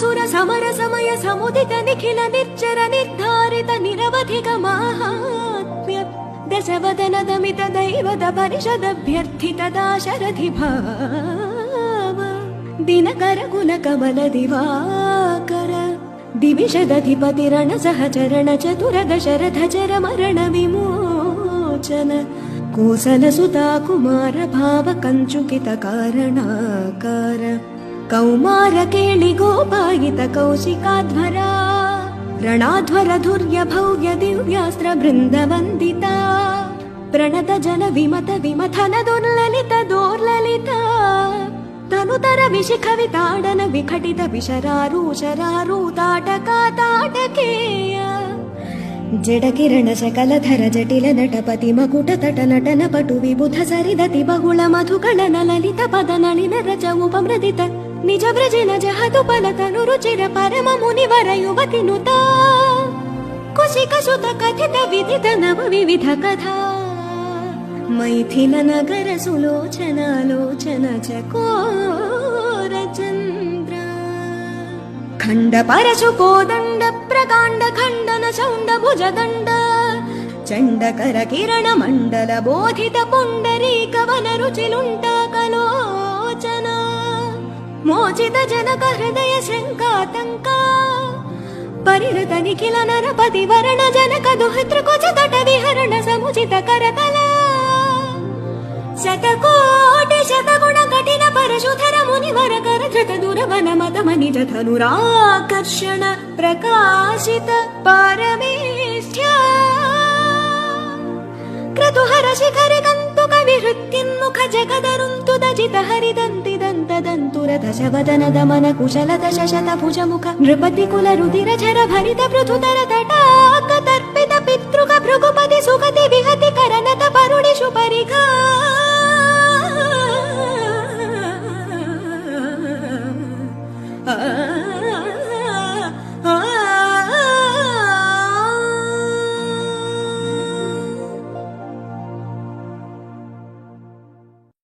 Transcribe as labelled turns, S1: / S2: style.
S1: सुर समर समय समुदित निखिल निर्जर निर्धारित निरवधिक माहात्म्य। दशवदन दमित दैवद परिषदभ्यर्थित दाशरथि भाव। दिनकर गुण कमल दिवाकर। दिविषदधिपतिरण सहचरण चतुर दशरथ चर मरण विमोचन। कोसल कुमार भाव कञ्चुकित कारणाकार कौमार केणिगोपायित कौशिकाध्वरा, रणाध्वर धुर्य भव्य दिव्यास्त्र बृंद वंदिता प्रणत जन विमत विमथन दुर्लित दुर्लिता तनुतर विशिखविताडन विखटित विशरारू शरारू ताटका ताटकेय जड किरण शकलधर जटिल नटपति मकुट तट नटन पटु विबुध सरिदति बहुल मधुकण ललित पद नलिन रच उपमृदित నిజ వ్రజన జహతు పలతను రుచిర పరమ మునివర యువతి నుత కుశిక సుత కథిత విదిత నవ వివిధ కథ. మైథిల నగర సులోచనాలోచన చకోర చంద్ర. ఖండ పరశు కోదండ ప్రకాండ ఖండన చౌండ భుజదండ చండకర కిరణ మండల బోధిత పుండరీ కవన రుచిలుంట కలో मोचित जनक हृदय शङ्कातङ्का परिहृत निखिल नरपति वरण जनक दुहितृ कुच तट विहरण समुचित करतला शतकोटि शतगुण कठिन परशुधर मुनिवर कर धृत दुरवन मद मनिज धनुराकर्षण प्रकाशित पारमेष्ठ्या क्रतुहर शिखर कन्तुक विहृत्युन्मुख जगदरुन्तु दजित हरिदन्ति దంతుర దశవదన దమన కుశల దశ శత భుజముఖ నృపతి కుల రుధిర జర భరిత పృథుతర తటాక తర్పిత పితృక భృగుపతి సుగతి విహ